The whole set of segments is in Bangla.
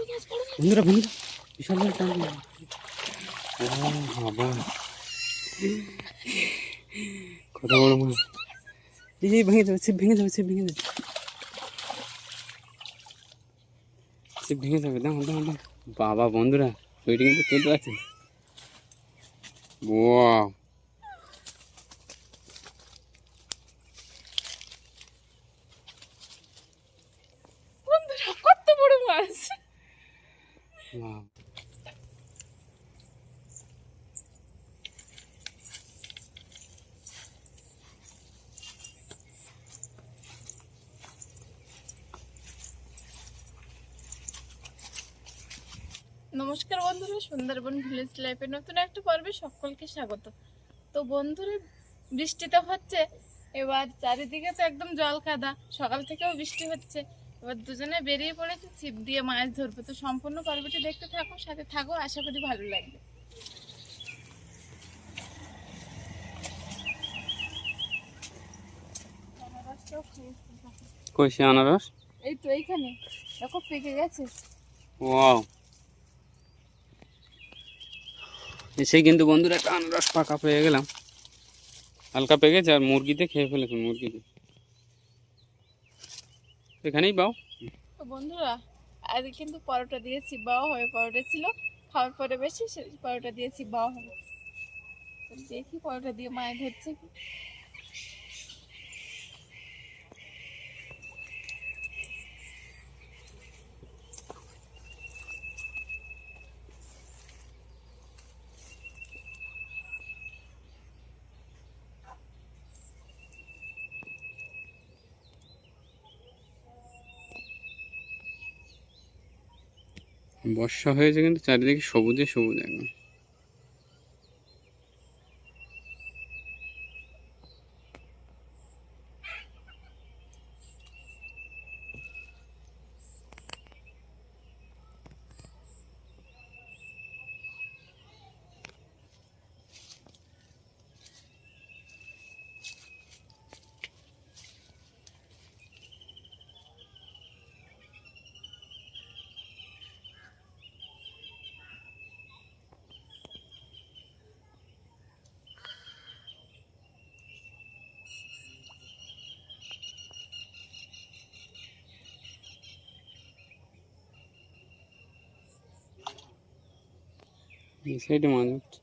বন্ধুরা বন্ধুরা বিশাল বড় টান বাবা। কত বড় মাছ এই এই ভেঙে যাবে ছিপ ভেঙে যাবে ছিপ ভেঙে যাবে। ছিপ ভেঙে যাবে দাম দাম দাম বাবা বন্ধুরা ওইটা কিন্তু তুলতে পারছে ওয়াও বন্ধুরা কত বড় মাছ ওয়াও নমস্কার বন্ধুরা সুন্দরবন ভিলেজ লাইফে নতুন একটা পর্বে সকলকে স্বাগত। তো বন্ধুরা বৃষ্টি তো হচ্ছে এবার চারিদিকে তো একদম জল কাদা সকাল থেকেও বৃষ্টি হচ্ছে। এবার দুজনে বেরিয়ে পড়েছে ছিপ দিয়ে মাছ ধরবো। তো সম্পূর্ণ পর্বটি দেখতে থাকো সাথে থাকো আশা করি ভালো লাগবে। কই সে আনারস? এই তো এইখানে দেখো পেকে গেছে। ওয়াও। এসে কিন্তু বন্ধুরা একটা আনারস পাকা পেয়ে গেলাম। হালকা পেয়ে গেছে আর মুরগিতে খেয়ে ফেলেছে, মুরগিতে। এখানেই তো বন্ধুরা আজ কিন্তু পরোটা দিয়েছি, বাও হয়ে পরোটা ছিল। খাওয়ার পরে বেশি পরোটা দিয়েছি, বাও তো দেখি পরোটা দিয়ে মায়ের ধরছে কি। বর্ষা হয়েছে কিন্তু চারিদিকে সবুজে সবুজ একদম সাইডে মাছ উঠছে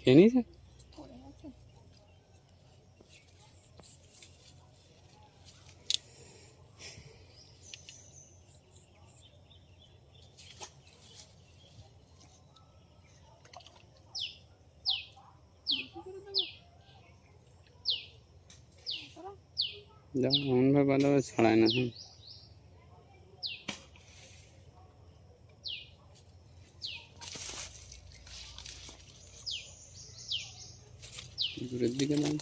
খেয়ে নিয়েছে? যাও এমনভাবে ভালোভাবে ছড়ায় না হ্যাঁ দূরের দিকে দাও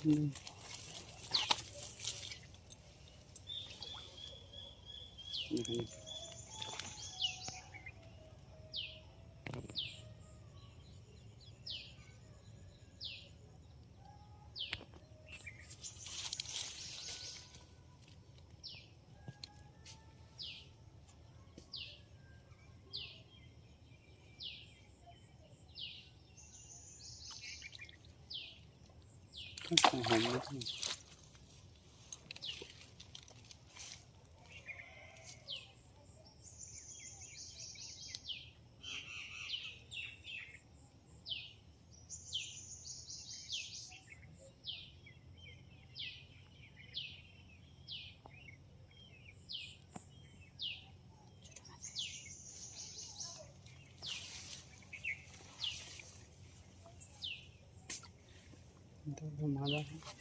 আচ্ছা, হবে তো। দেখো মাদা জানি না তো, ছাড়ি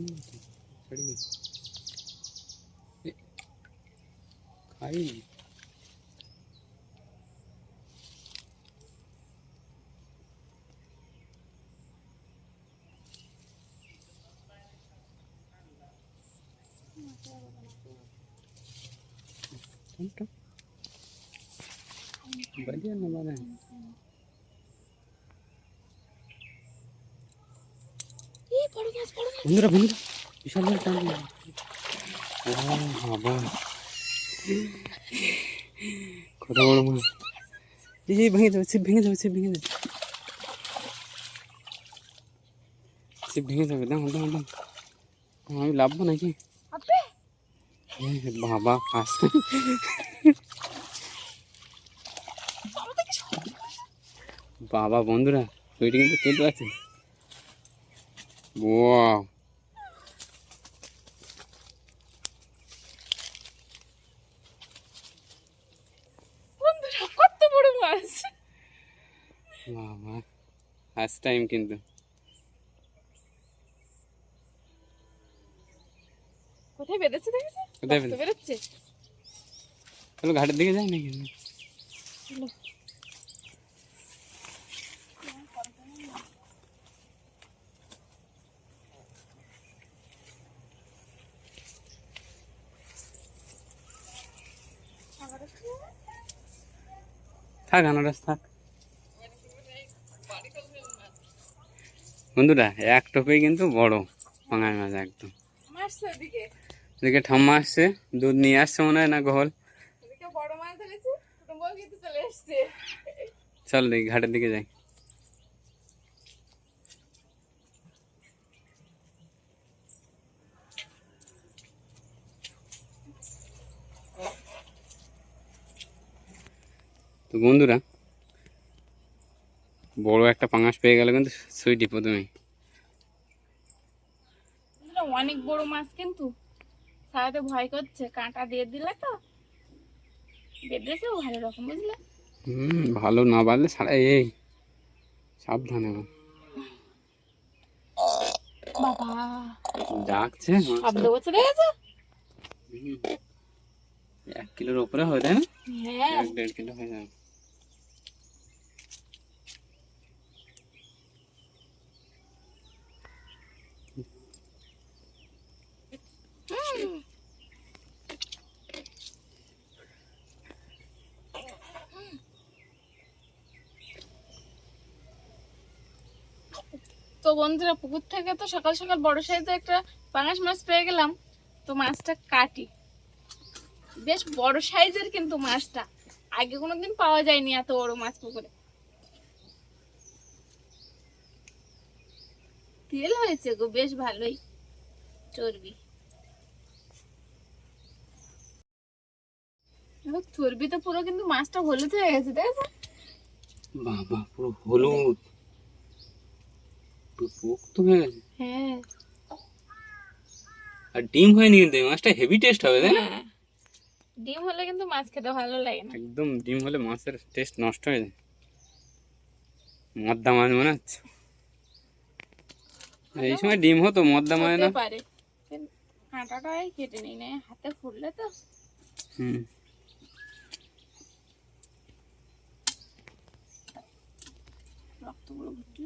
নে। এ, খাই কোনটা বাজিয়ে না মানে এই বড় মাছ বড় মাছ বন্ধুরা বন্ধুরা বিশাল বড় টান বাবা কত বড় মাছ এই যে ভেঙে যাবে ছিপ ভেঙে যাবে ছিপ ভেঙে যাবে। ছিপ ভেঙে যাবে দাম দাম দাম আমি লাভবো নাকি? বাবা আসছে। বাবা বন্ধুরা ওইটা কিন্তু তুলতে আছে। বন্ধুরা কত বড় মাছ। বাবা ফার্স্ট টাইম কিন্তু। কোথায় বেঁধেছে দেখেছ? কোথায় বেঁধেছে? ঘাটের দিকে যাই নাকি চলো। থাক আনারস থাক। বন্ধুরা এক টোপে কিন্তু বড় পাঙায় মাছ একদম। এদিকে ঠাম্মা আসছে দুধ নিয়ে আসছে মনে হয় না গহল? চল দেখি ঘাটের দিকে যাই। তো বন্ধুরা বড় একটা পাঙাশ পেয়ে গেল কিন্তু সুইটি প্রথমেই। বন্ধুরা, অনেক বড় মাছ কিন্তু। সারাতে ভয় করছে কাঁটা দিয়ে দিলে তো। বেঁধেছেও ভালো রকম বুঝলে? হুম ভালো না বাড়লে সারা এই সাবধানে। বাবা। ডাকছে মাছ। শব্দ করছে দেখেছ? এক কিলোর উপরে হয়ে তাই না? হ্যাঁ। এক দেড় কিলো হয়ে যাবে। তো বন্ধুরা, পুকুর থেকে তো সকাল সকাল বড় সাইজের একটা পাঙাশ মাছ পেয়ে গেলাম। তো মাছটা কাটি। বেশ বড় সাইজের কিন্তু মাছটা। আগে কোনোদিন পাওয়া যায়নি এত বড় মাছ পুকুরে। তেল হয়েছে গো, বেশ ভালোই। চর্বি। চর্বি তো পুরো কিন্তু মাছটা হলুদ হয়ে গেছে দেখেছ বাবা পুরো হলুদ। পোক্ত হয়ে গেছে। হ্যাঁ। আর ডিম হয়নি কিন্তু এই মাছটা হেভি টেস্ট হবে তাই না? হ্যাঁ। ডিম হলে কিন্তু মাছ খেতে ভালো লাগে না। একদম ডিম হলে মাছের টেস্ট নষ্ট হয়ে যায়। মদ্দা মাছ মনে হচ্ছে এই সময় ডিম হতো মদ্দা মাছ না? পারে। কাঁটাটাই কেটে নেই না হাতে ফুললে তো। হুম। রক্তগুলো ভর্তি।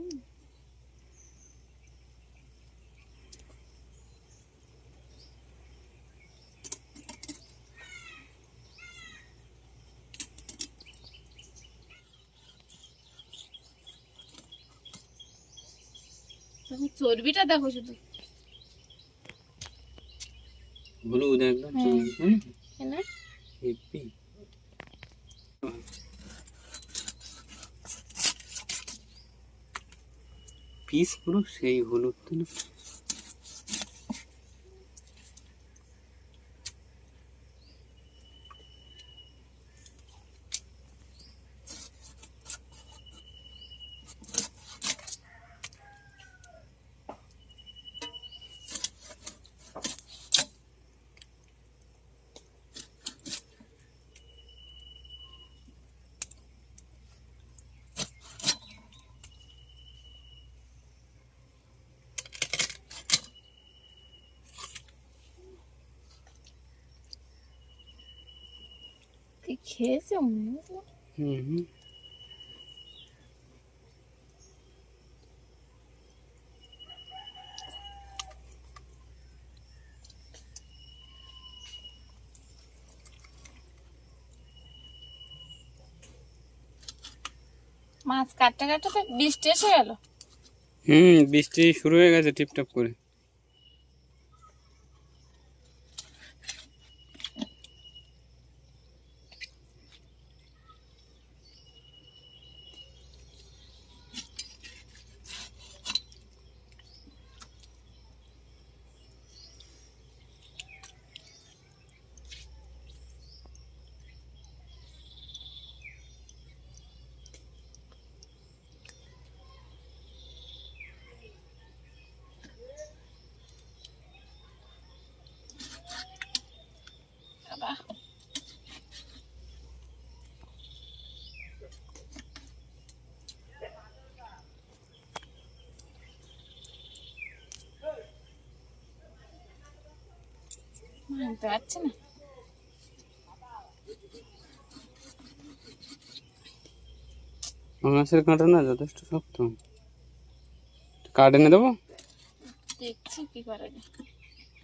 চর্বিটা দেখো শুধু। হলুদ একদম হ্যাঁ। পিস পুরো সেই হলুদ তো না? কি খেয়েছে হুম মাছ কাটতে কাটতে বৃষ্টি এসে গেল? হুম বৃষ্টি শুরু হয়ে গেছে টিপটাপ করে বাবা। মানতে পারছি না। মাছের কাঁটা না যথেষ্ট শক্ত। কাঠ এনে দেবো? দেখছি কি করা যায়।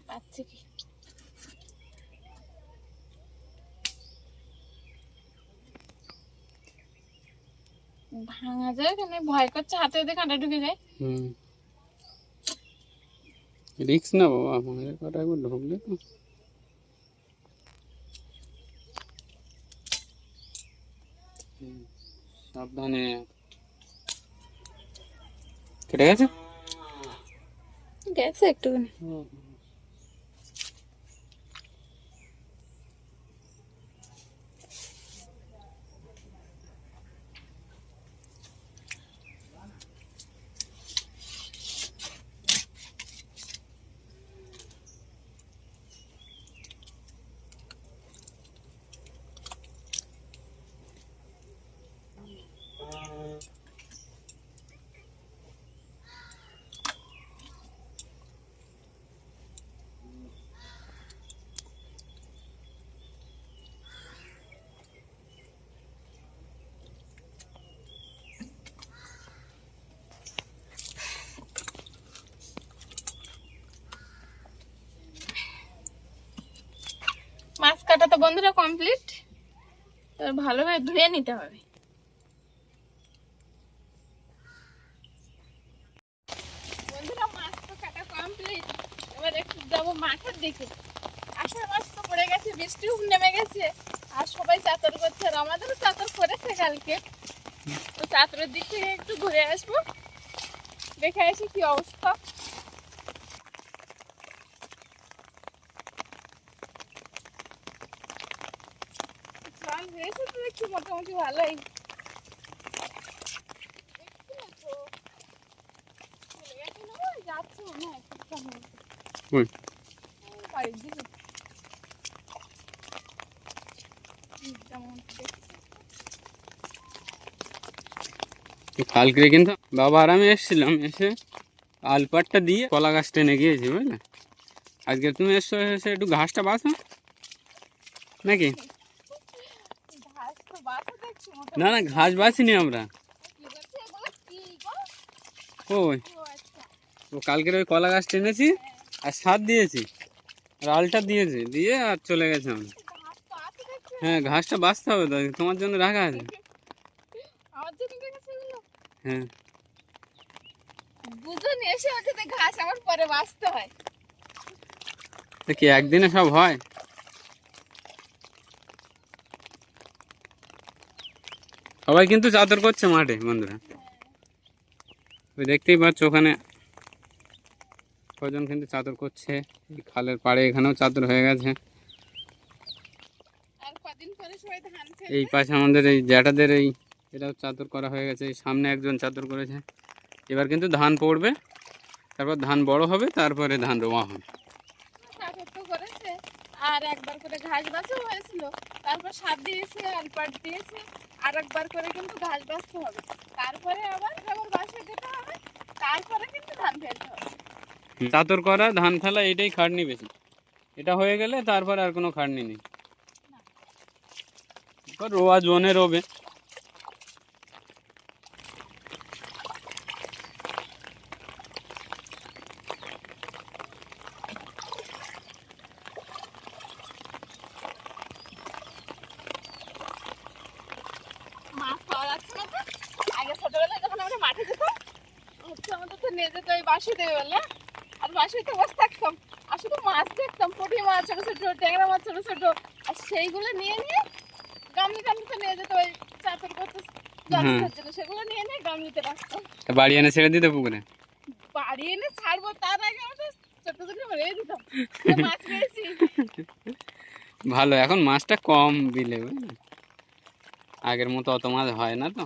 পাচ্ছি কি? ভাঙা যায় কেন? ভয় করছে হাতে হাতে কাঁটা ঢুকে যায়। হুম। রিক্স না বাবা মাছের কাঁটা একবার ঢুকলে তো। সাবধানে। কেটে গেছে? গেছে একটুখানি মাছ কাটা তো বন্ধুরা কমপ্লিট এবার ভালোভাবে ধুয়ে নিতে হবে। বন্ধুরা, মাছ তো কাটা কমপ্লিট একটু যাব মাঠের দিকে। আষাঢ় মাছ তো পড়ে গেছে, বৃষ্টিও নেমে গেছে। আর সবাই চাতর করছে, আর আমাদেরও চাতর করেছে কালকে। তো চাতরের দিক থেকে একটু ঘুরে আসব। দেখে আসি কি অবস্থা জল হয়েছে তো দেখছি মোটামুটি ভালোই দেখছি না তো। চলে গেছে না ওই যাচ্ছে মনে হয় কিছুক্ষণ মধ্যে। ওই ওই বাড়ির দিকে। যেমন দেখছি। তো কালকে কিন্তু বাবা আর আমি এসেছিলাম এসে আলপাটটা দিয়ে কলা গাছ টেনে গিয়েছি বুঝলে আজকে তুমি এসছো এসে একটু ঘাসটা বাছো নাকি ঘাস তো বাছা দেখছি না না ঘাস বাছিনি আমরা? ওই ও। কালকের ওই কলা গাছ টেনেছি আর সার দিয়েছি আর আলটা দিয়েছি দিয়ে আর চলে গেছে আমরা। হ্যাঁ ঘাসটা বাছতে হবে তো তোমার জন্য রাখা আছে? হ্যাঁ এসে ঘাস আমার পরে বাঁচতে হয় কি একদিনে সব হয় সবাই কিন্তু চাদর করছে মাঠে বন্ধুরা। ওই দেখতেই পাচ্ছ ওখানে কজন কিন্তু চাদর করছে। এই খালের পাড়ে এখানেও চাদর হয়ে গেছে। এই পাশে আমাদের এই জ্যাঠাদের এই এটাও চাদর করা হয়ে গেছে। এই সামনে একজন চাদর করেছে। এবার কিন্তু ধান পড়বে তারপর ধান বড় হবে তারপরে ধান রোয়া হবে। আর একবার করে ঘাস বাছাও হয়েছিল। তারপর সার দিয়েছে আলপাট দিয়েছে আর একবার করে কিন্তু ঘাস বাছতে হবে। তারপরে আবার আবার বাসে যেতে হবে তারপরে কিন্তু ধান ফেলতে হবে। চাতর করা ধান ফেলা এটাই খাটনি বেশি। এটা হয়ে গেলে তারপর আর কোনো খাটনি নেই। রোয়া জোনে রোবে মাছ পাওয়া যাচ্ছে না তো আগে ছোটবেলায় যখন আমরা মাঠে যেতাম হচ্ছে আমাদের তো নিয়ে যেত ওই বাসি দেবে বলে আর বাসিতে বসে থাকতাম আর শুধু মাছ দেখতাম পুঁটি মাছ ছোট ছোট ট্যাংরা মাছ ছোট ছোট আর সেইগুলো নিয়ে নিয়ে গামলি গামলিতে নিয়ে যেত ওই চাতর করতে জল হুম। খাওয়ার জন্য সেগুলো নিয়ে নিয়ে গামলিতে রাখতাম তা বাড়ি এনে ছেড়ে দিতে পুকুরে? বাড়ি এনে ছাড়বো তার আগে ছোট ছোট মেরে দিতাম। মাছ পেয়েছি ভালো এখন মাছটা কম বিলে বুঝলে? আগের মতো অত মাছ হয় না তো।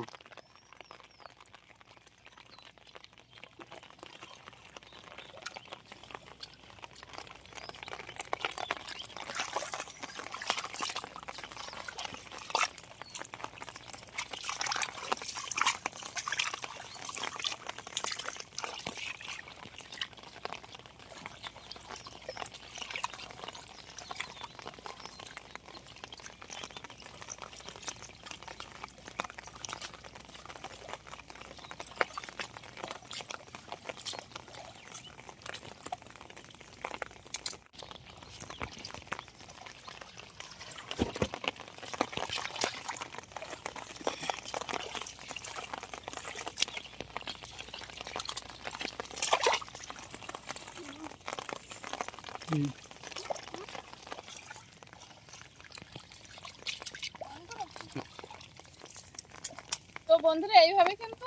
তো বন্ধুরা, এইভাবে কিন্তু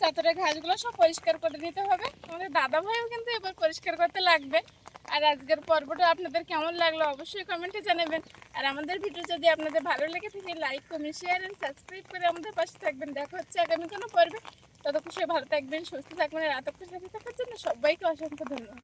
চাতরের ঘাসগুলো সব পরিষ্কার করে নিতে হবে। আমাদের দাদা ভাইও কিন্তু এবার পরিষ্কার করতে লাগবে। আর আজকের পর্বটা আপনাদের কেমন লাগল অবশ্যই কমেন্টে জানাবেন। আর আমাদের ভিডিও যদি আপনাদের ভালো লেগে থাকে like comment share and subscribe করে আমাদের পাশে থাকবেন। দেখা হচ্ছে আগামী কোনো পর্বে। ততক্ষণ সবাই ভালো থাকবেন, সুস্থ থাকবেন আর এতক্ষণ সাথে থাকার জন্য সবাইকে অসংখ্য ধন্যবাদ।